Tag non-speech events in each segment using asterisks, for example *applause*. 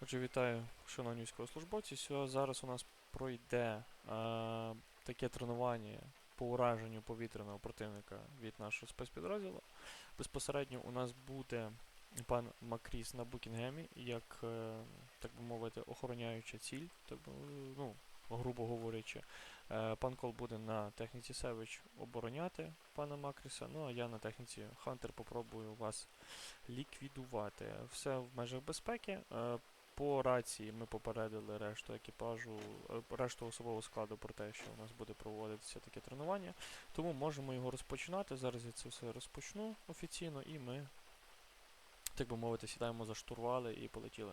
Отже, вітаю, шановні військовослужбовці. Зараз у нас пройде е, таке тренування по ураженню повітряного противника від нашого спецпідрозділу. Безпосередньо у нас буде пан Макріс на Букінгемі, як, е, так би мовити, охороняюча ціль, так ну, грубо говорячи. Е, пан Кол буде на техніці Севич обороняти пана Макріса, ну а я на техніці Хантер попробую вас ліквідувати. Все в межах безпеки. По рації ми попередили решту екіпажу, е, решту особового складу про те, що у нас буде проводитися таке тренування. Тому можемо його розпочинати. Зараз я це все розпочну офіційно, і ми, так би мовити, сідаємо за штурвали і полетіли.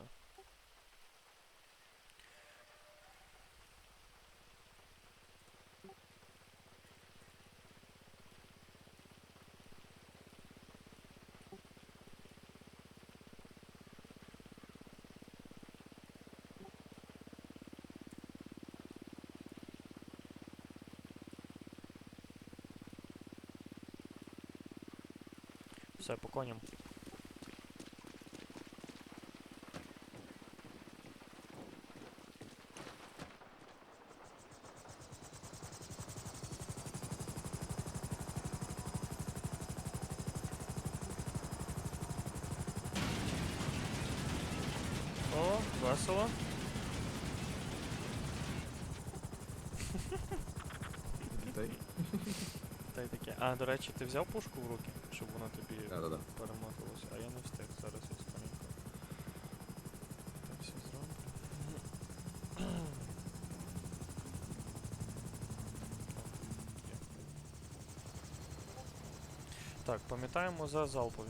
Все, по коням. О, весело. Та й таке. А, до речі, ти взяв пушку в руки, щоб вона тобі Да-да-да. перемоталося, а я не встиг. Зараз я скоренько. Так все зроблю. Так, пам'ятаємо за залпові.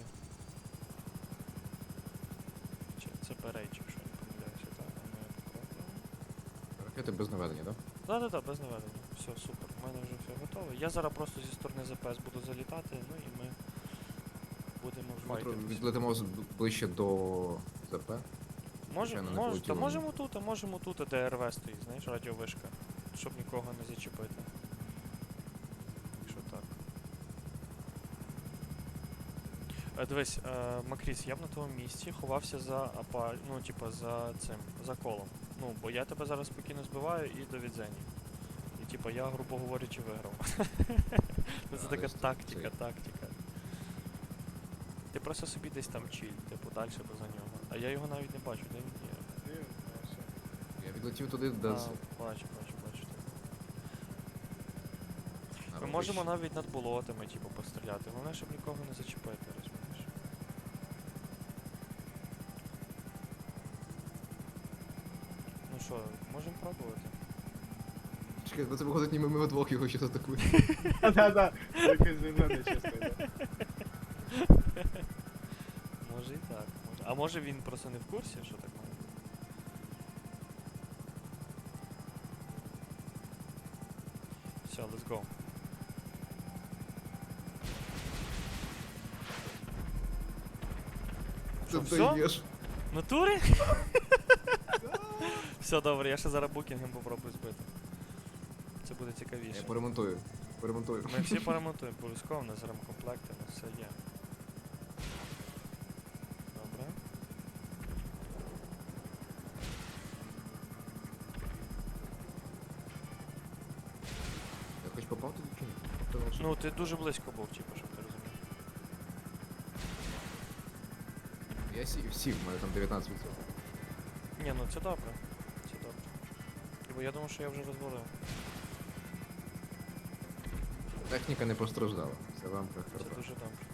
Чи це берейч, якщо я не помиляюся, так? А ну я. Ракети без наведення, так? Да-да-да, без наведення. Все, супер. У мене вже все готово. Я зараз просто зі сторони ЗПС буду залітати, ну і ми будемо файтитись. Відлетимо з- ближче до ЗП. Може, звичайно, не може, та полетіло. можемо тут, а можемо тут, де РВ стоїть, знаєш, радіовишка. Щоб нікого не зачепити. Якщо так. Е, дивись, е, Макріс, я б на твоєму місці ховався за апа, ну, типа, за цим, за колом. Ну, бо я тебе зараз спокійно збиваю і до відзені. І типа я, грубо говорячи, виграв. *laughs* Ну, Це така десь тут тактика, цей. тактика. Ти просто собі десь там чиль, типу, далі поза нього. А я його навіть не бачу, де він є. Я відлетів туди, де. А, з- бачу, бачу, бачу. Ми можемо вище. навіть над болотами, типу, постріляти. Головне, щоб нікого не зачепити, розумієш? Ну що, можемо пробувати. Чекай, ну це виходить, ніби ми вдвох його щось атакуємо. *laughs* Да-да, только зеленый, честно, да. *laughs* Може і так. Може. А може він просто не в курсі, що так має бути? Все, let's go. Що, Ти всьо? даєш. В Все добре, я ще зараз букінгем попробую збити. Це буде Я цікавіше. поремонтую. Поремонтую. Ми всі *laughs* поремонтуємо, обов'язково, у нас ремкомплекти, у нас все є. Попав туди чи ні? Того, що- Ну, ти дуже близько був, типу, щоб ти розумів. Я сів, сів, у мене там 19%. Ні, ну це добре. Це добре. Бо я думав, що я вже розвалив. Техніка не постраждала. Це вам Це прихарба. дуже добре.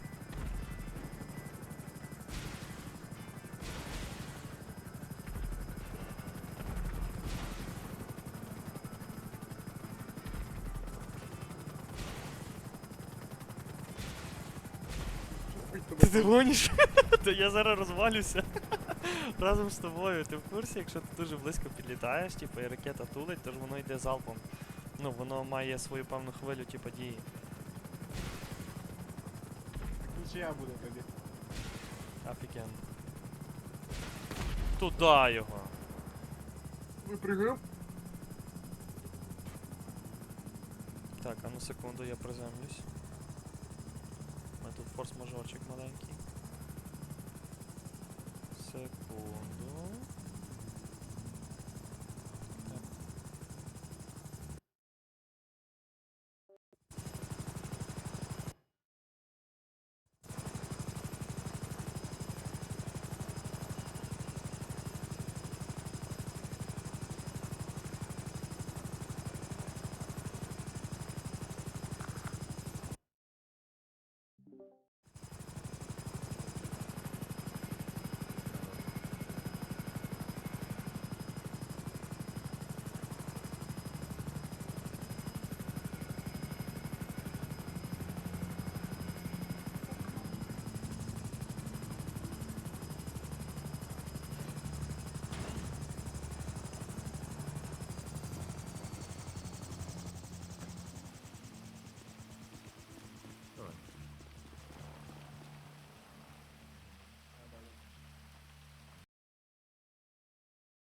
Ти ти гониш? *laughs* Та я зараз розвалюся. *laughs* Разом з тобою. Ти в курсі, якщо ти дуже близько підлітаєш, типу, і ракета тулить, то ж воно йде залпом. Ну, воно має свою певну хвилю, типу, дії. Ничья буде тоді. Офігенно. Туда його. Випрыгав? Так, а ну секунду, я приземлюсь форс-мажорчик маленький. Секунду.